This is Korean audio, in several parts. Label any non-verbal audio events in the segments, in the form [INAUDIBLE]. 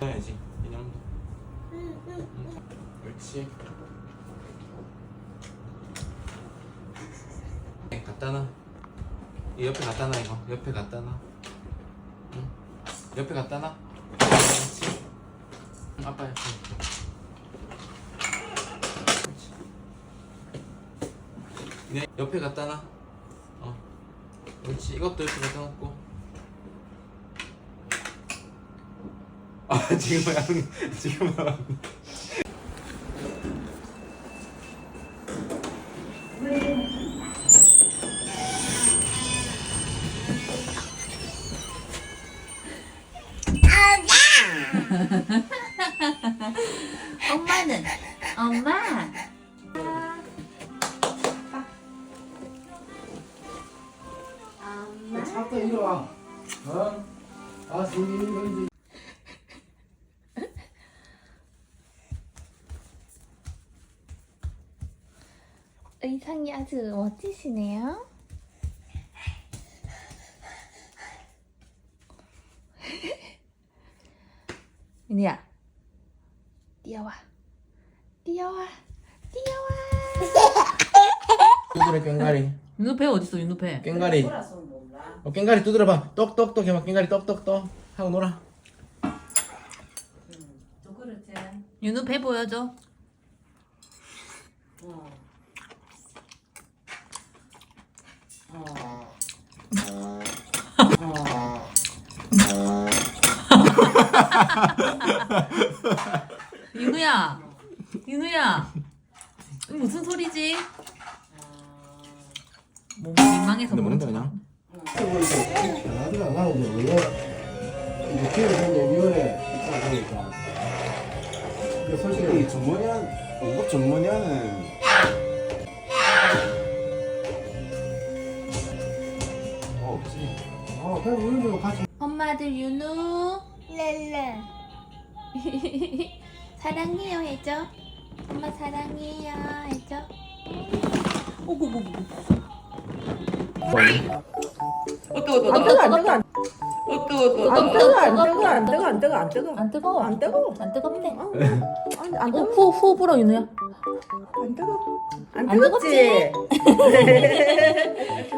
해야지 인형도. 옳지. 네, 갖다 놔 이 옆에 갖다 놔 이거. 옆에 갖다 놔. 응? 옆에 갖다 놔. 그렇지. 아빠 옆에. 네, 옆에 갖다 놔. 어. 그렇지. 이것도 옆에 갖다 놓고. 아 지금 양 지금 엄마는? 엄마 의상이 아주 멋지시네요. [LAUGHS] 윤희야, 뛰어와, 뛰어와, 뛰어와. 두드려 깽가리. 윤우패 어딨어 윤우패? 깽가리. 어, 깽가리 두드려봐. 똑똑똑 해봐. 깽가리 똑똑똑. 하고 놀아. 윤우패 보여줘 [LAUGHS] 윤우야 윤우야 이거 무슨 소리지? 몸이 민망해서 근데 척 그냥 이제 원래 이제 기회 위원회 있다 보니까 그 솔직히 이 전문위원 공급 전문위원 그럼 우유도 같이. 엄마들 윤우 렐레. [LAUGHS] 사랑해요 해줘. 엄마 사랑해요 해줘. 오구구구. 어 뜨거 안 뜨거 뜨거 안 뜨거 안 어 뜨거 뜨거 뜨거 뜨거 안 뜨거 안 뜨거 안 뜨거 안 뜨거 안 뜨거워. 안 뜨거 안 뜨겁대. 어, 안, 네. 안 어, 뜨거 후, 후 불어, 윤우야. 안 뜨거 안 안 뜨겁지. [LAUGHS] [LAUGHS]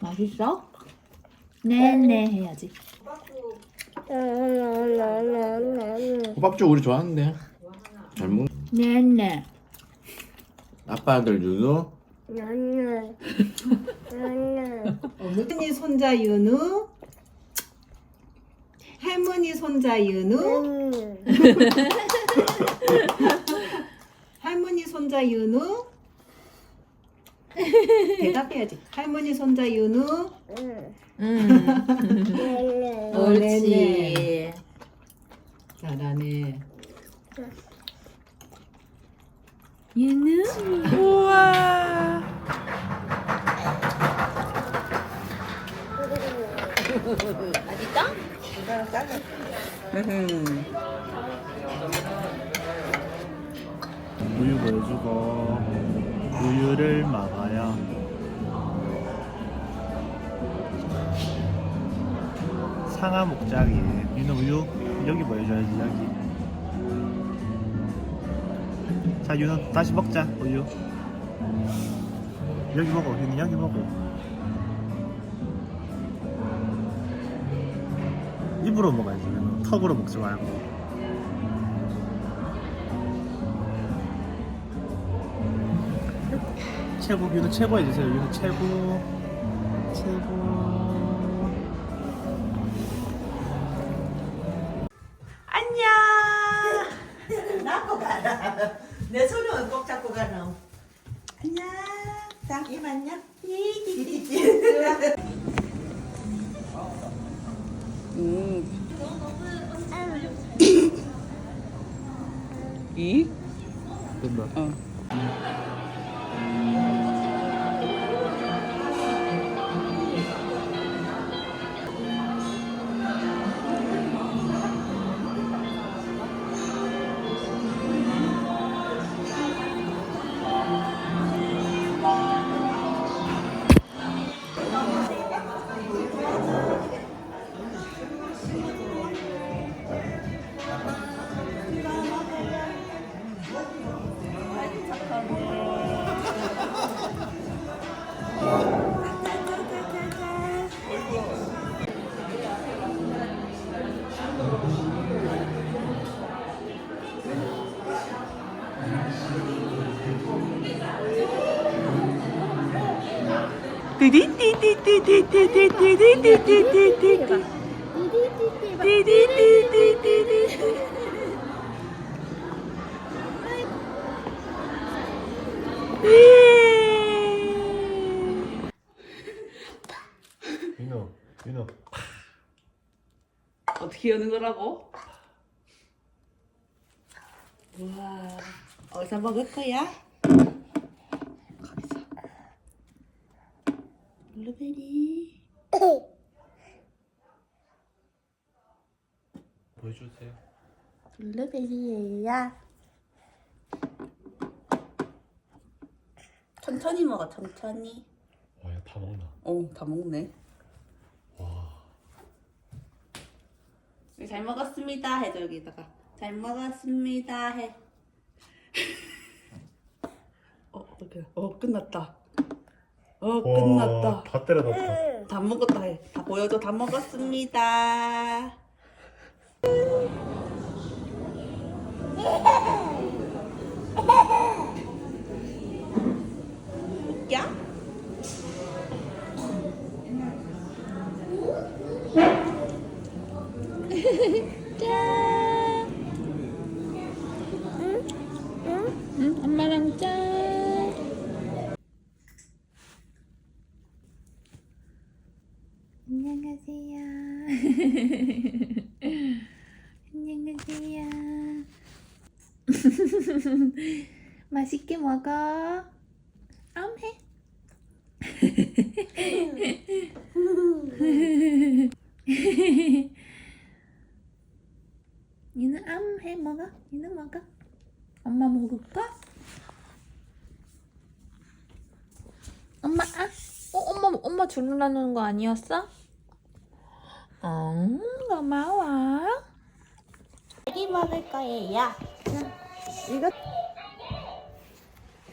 맛있어? 네네 해야지. 호박죽 우리 좋아하는데. 잘 먹. 네네. 아빠들 윤우 어머니 손자 윤우 할머니 손자 윤우 [LAUGHS] 할머니 손자 윤우 [LAUGHS] 대답해야지. 할머니 손자 윤우. 음. 어, 옳지. 네네. 잘하네. 윤우? 우와. 우유 보여주고 우유를 막아요. 상하 목장이에요. 윤호 우유 여기 보여줘야지 여기. 자 윤호 다시 먹자 우유. 여기 먹어 윤호 여기 먹어. 입으로 먹어야지 턱으로 먹지 말고. 최고 윤호 최고 해주세요 윤호 최고 최고 나고 가라. 내 손을 꼭 잡고 가라. 안녕. 자, 이 안녕. 된다. 윤호 윤호 어떻게 여는 거라고? 우와, 어디서 먹을 거야? 거기서. 블루베리. 보여주세요 블루베리예요. 천천히 먹어, 천천히. 와다 먹나 어, 다 먹네. 네, 잘 먹었습니다. 해줘 여기다가 잘 먹었습니다. 해. [LAUGHS] 어, 어떡해. 어, 끝났다. 어, 끝났다. 다 때려 넣었다 다 먹었다 해. 다 보여줘. 다 먹었습니다. 웃겨? 응, 엄마랑 짠. 안녕하세요. 안녕하세요. [LAUGHS] 맛있게 먹어. 암해. 얘는 암해 먹어. 얘는 먹어. 엄마 먹을까? 엄마 아? 어 엄마 엄마 주려는 거 아니었어? 응 고마워. 여기 먹을 거예요. 이거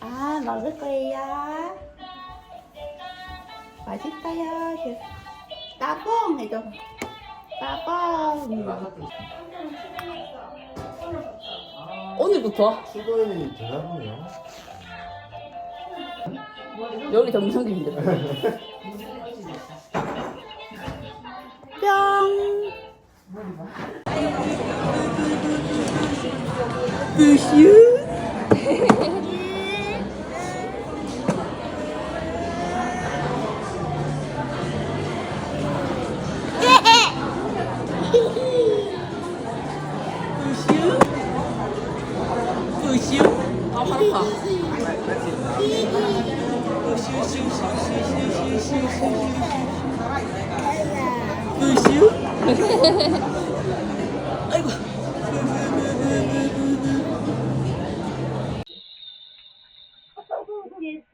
아 먹을 거예요. 맛있어요. 따봉 해줘. 따봉. 오늘부터 수고인이 대단하네요 요리 정성인데. 뿅. 으슈. 아이고. 맨날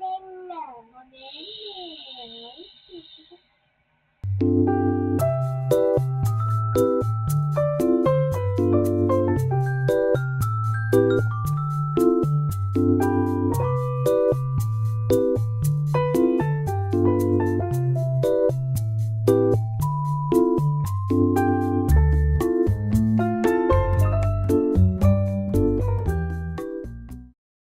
Mommy.